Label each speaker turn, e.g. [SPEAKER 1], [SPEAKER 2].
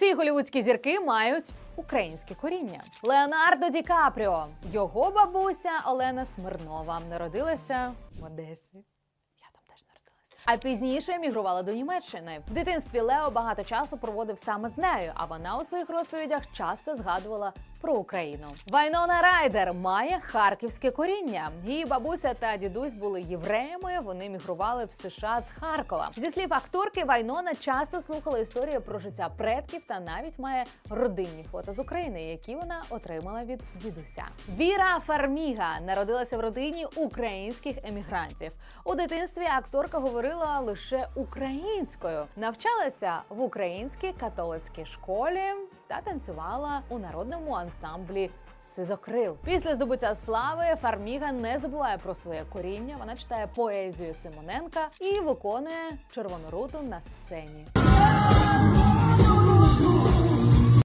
[SPEAKER 1] Ці голівудські зірки мають українське коріння. Леонардо Ді Капріо, його бабуся Олена Смирнова народилася в Одесі. А пізніше емігрувала до Німеччини. В дитинстві Лео багато часу проводив саме з нею, а вона у своїх розповідях часто згадувала про Україну. Вайнона Райдер має харківське коріння. Її бабуся та дідусь були євреями. Вони мігрували в США з Харкова. Зі слів акторки, Вайнона часто слухала історії про життя предків та навіть має родинні фото з України, які вона отримала від дідуся. Віра Фарміга народилася в родині українських емігрантів. У дитинстві акторка говорила лише українською, навчалася в українській католицькій школі та танцювала у народному ансамблі. Сизокрил після здобуття слави Фарміга не забуває про своє коріння. Вона читає поезію Симоненка і виконує червону руту на сцені.